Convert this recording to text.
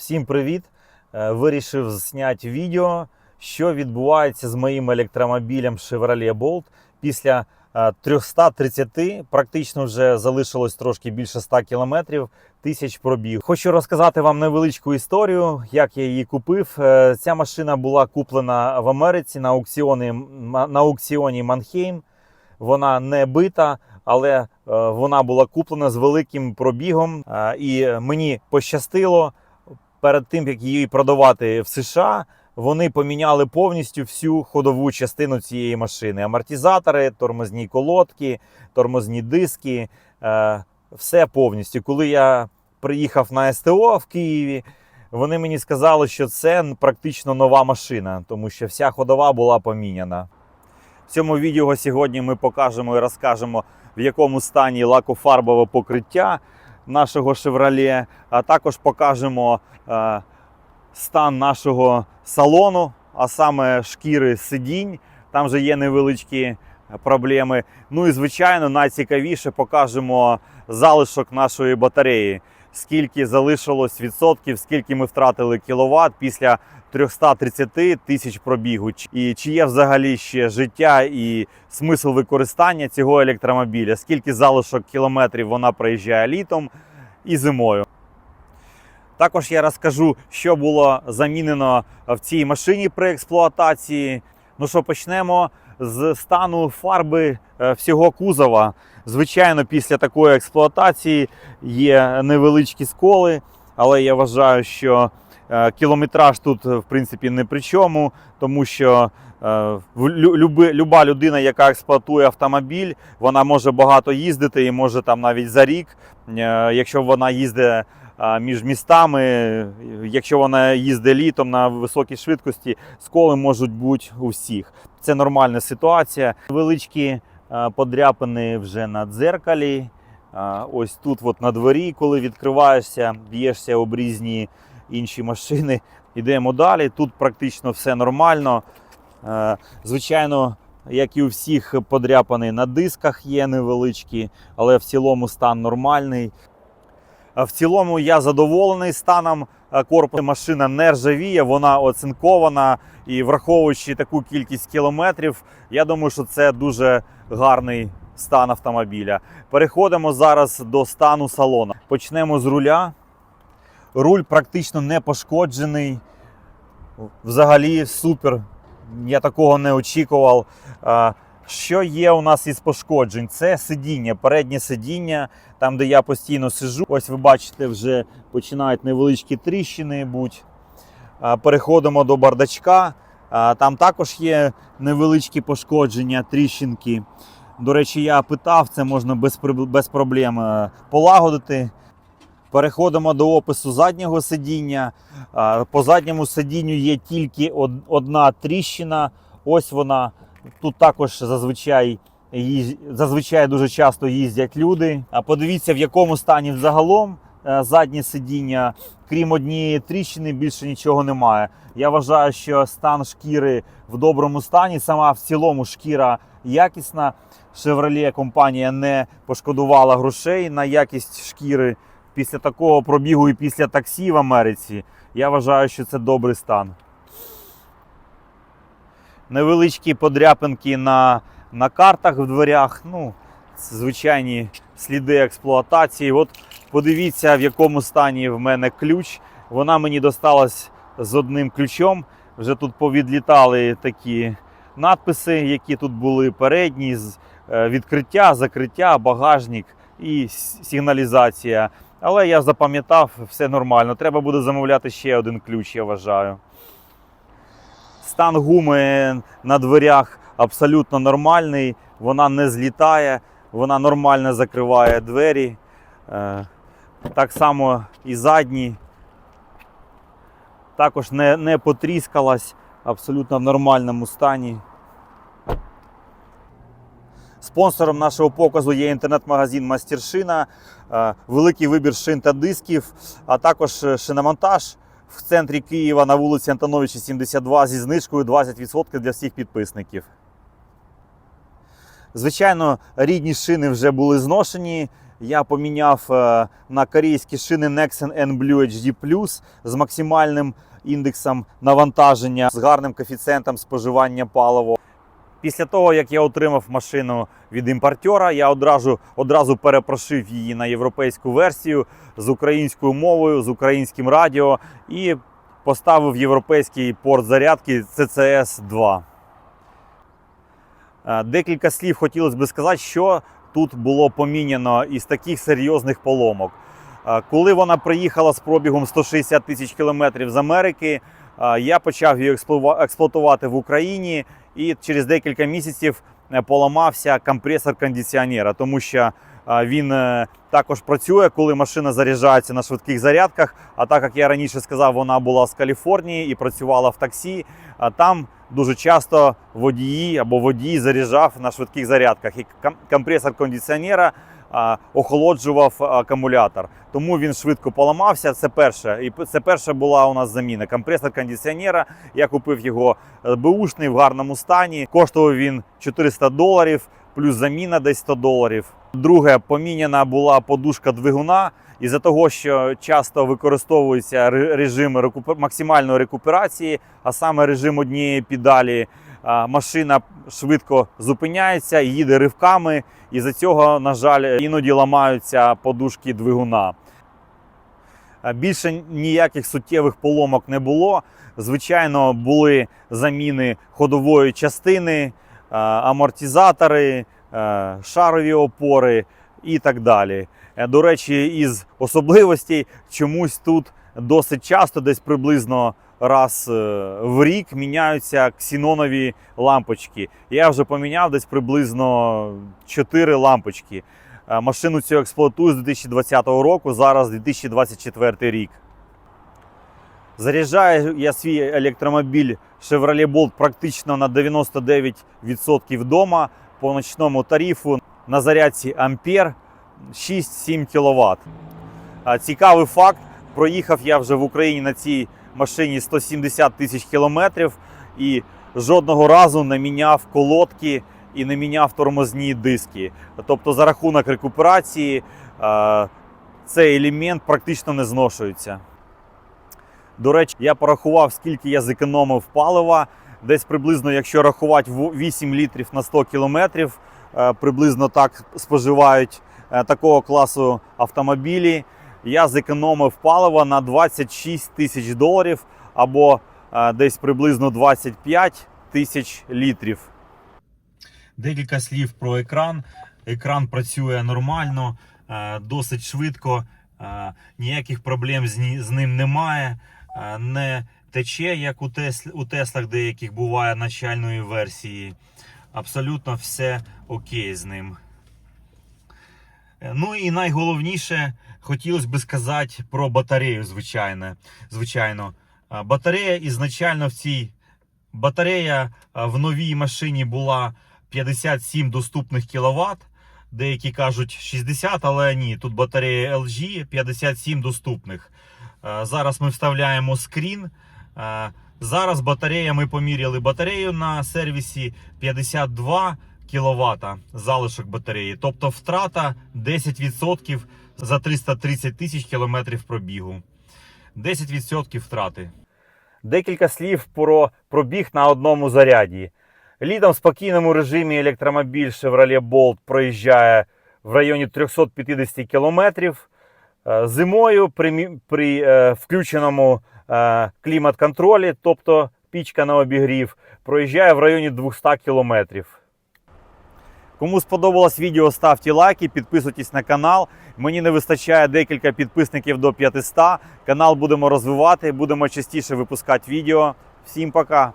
Всім привіт! Е, Вирішив зняти відео, що відбувається з моїм електромобілем Chevrolet Bolt після е, 330, практично вже залишилось трошки більше 100 кілометрів тисяч пробіг. Хочу розказати вам невеличку історію, як я її купив. Е, Ця машина була куплена в Америці на аукціоні, на аукціоні Манхейм. Вона не бита, але е, вона була куплена з великим пробігом. Е, І мені пощастило перед тим, як її продавати в США. Вони поміняли повністю всю ходову частину цієї машини: амортизатори, тормозні колодки, тормозні диски, е, все повністю. Коли я приїхав на СТО в Києві, вони мені сказали, що це практично нова машина, тому що вся ходова була поміняна. В цьому відео сьогодні ми покажемо і розкажемо, в якому стані лакофарбове покриття нашого Chevrolet, а також покажемо е, стан нашого салону, а саме шкіри сидінь. Там же є невеличкі проблеми. Ну і звичайно, найцікавіше покажемо залишок нашої батареї. Скільки залишилось відсотків, скільки ми втратили кіловат після 330 тисяч пробігу. І чи є взагалі ще життя і смисл використання цього електромобіля? Скільки залишок кілометрів вона проїжджає літом і зимою? Також я розкажу, що було замінено в цій машині при експлуатації. Ну що, почнемо з стану фарби е, всього кузова. Звичайно, після такої експлуатації є невеличкі сколи, але я вважаю, що е, кілометраж тут в принципі не при чому, тому що е, люба людина, яка експлуатує автомобіль, вона може багато їздити і може там навіть за рік, е, якщо вона їздить між містами. Якщо вона їздить літом на високій швидкості, сколи можуть бути у всіх. Це нормальна ситуація. Величкі подряпини вже на дзеркалі. Ось тут, от на дворі, коли відкриваєшся, б'єшся об різні інші машини. Йдемо далі. Тут практично все нормально. Е, Звичайно, як і у всіх, подряпини на дисках є невеличкі, але в цілому стан нормальний. А В цілому я задоволений станом е, корпусу. Машина не ржавіє, вона оцинкована і враховуючи таку кількість кілометрів, я думаю, що це дуже гарний стан автомобіля. Переходимо зараз до стану салону. Почнемо з руля. Руль практично не пошкоджений. Взагалі супер. Я такого не очікував. Що є у нас із пошкоджень? Це сидіння, переднє сидіння, там, де я постійно сиджу. Ось ви бачите, вже починають невеличкі тріщини. Будь. Переходимо до бардачка. Там також є невеличкі пошкодження, тріщинки. До речі, я питав, це можна без, без проблем е, полагодити. Переходимо до опису заднього сидіння. По задньому сидінню є тільки одна тріщина. Ось вона. Тут також зазвичай, зазвичай дуже часто їздять люди. А подивіться, в якому стані взагалом е, заднє сидіння. Крім однієї тріщини, більше нічого немає. Я вважаю, що стан шкіри в доброму стані. Сама в цілому шкіра якісна. Chevrolet компанія не пошкодувала грошей на якість шкіри після такого пробігу і після таксі в Америці. Я вважаю, що це добрий стан. Невеличкі подряпинки на, на картах в дверях. Ну, звичайні сліди експлуатації. От подивіться, в якому стані в мене ключ. Вона мені досталась з одним ключом. Вже тут повідлітали такі надписи, які тут були передні, відкриття, закриття, багажник і сигналізація. Але я запам'ятав, все нормально. Треба буде замовляти ще один ключ, я вважаю. Стан гуми на дверях абсолютно нормальний, вона не злітає, вона нормально закриває двері. Е, Так само і задні. Також не, не потріскалась, абсолютно в нормальному стані. Спонсором нашого показу є інтернет-магазин Мастершина, е, великий вибір шин та дисків, а також е, шиномонтаж в центрі Києва на вулиці Антоновича 72 зі знижкою 20% для всіх підписників. Звичайно, рідні шини вже були зношені. я поміняв е, на корейські шини Nexen N Blue HD Plus з максимальним індексом навантаження, з гарним коефіцієнтом споживання палива. Після того, як я отримав машину від імпортера, я одразу, одразу перепрошив її на європейську версію з українською мовою, з українським радіо і поставив європейський порт зарядки CCS 2. Е, Декілька слів хотілося б сказати, що тут було поміняно із таких серйозних поломок. Е, Коли вона приїхала з пробігом 160 тисяч кілометрів з Америки, е, я почав її експлуа- експлуатувати в Україні, і через декілька місяців е, поламався компресор кондиціонера, тому що е, він е, також працює, коли машина заряджається на швидких зарядках. А так як я раніше сказав, вона була з Каліфорнії і працювала в таксі. А там дуже часто водії або водій заряджав на швидких зарядках. І ком- компресор кондиціонера охолоджував акумулятор. Тому він швидко поламався. Це перше. І це перша була у нас заміна. Компресор кондиціонера. Я купив його е, беушний в гарному стані. Коштував він 400 доларів, плюс заміна десь 100 доларів. Друге, поміняна була подушка двигуна. Із-за того, що часто використовується ре- режим рекупер... максимальної рекуперації, а саме режим однієї педалі, машина швидко зупиняється, їде ривками, і за цього, на жаль, іноді ламаються подушки двигуна. Більше ніяких суттєвих поломок не було. Звичайно, були заміни ходової частини, амортизатори, шарові опори і так далі. Е, До речі, із особливостей чомусь тут досить часто, десь приблизно раз е, в рік, міняються ксенонові лампочки. Я вже поміняв десь приблизно 4 лампочки. Е, Машину цю експлуатую з 2020 року, зараз 2024 рік. Заряджаю я свій електромобіль Chevrolet Bolt практично на 99% вдома по ночному тарифу на зарядці Ампер 6-7 кВт. Цікавий факт: проїхав я вже в Україні на цій машині 170 тисяч кілометрів і жодного разу не міняв колодки і не міняв тормозні диски. Тобто, за рахунок рекуперації е, цей елемент практично не зношується. До речі, я порахував, скільки я зекономив палива. Десь приблизно, якщо рахувати в- 8 літрів на 100 кілометрів, е, приблизно так споживають е, такого класу автомобілі. Я зекономив паливо на 26 тисяч доларів або е, десь приблизно 25 тисяч літрів. Декілька слів про екран. Екран працює нормально, е, досить швидко, е, ніяких проблем з ним немає. Не тече, як у Теслах деяких буває начальної версії. Абсолютно все окей з ним. Е, Ну і найголовніше хотілося б сказати про батарею, звичайно. звичайно. Батарея ізначально в цій батарея в новій машині була 57 доступних кВт. Деякі кажуть 60, але ні, тут батарея LG 57 доступних. Зараз ми вставляємо скрін. Зараз батарея, ми поміряли батарею на сервісі 52 кВт залишок батареї. Тобто втрата 10% за 330 тисяч кілометрів пробігу. 10% втрати. Декілька слів про пробіг на одному заряді. Літом в спокійному режимі електромобіль Chevrolet Bolt проїжджає в районі 350 кілометрів. Е, Зимою при, при е, включеному е, клімат-контролі, тобто пічка на обігрів, проїжджає в районі 200 кілометрів. Кому сподобалось відео, ставте лайки, підписуйтесь на канал. Мені не вистачає декілька підписників до 500. Канал будемо розвивати, будемо частіше випускати відео. Всім пока!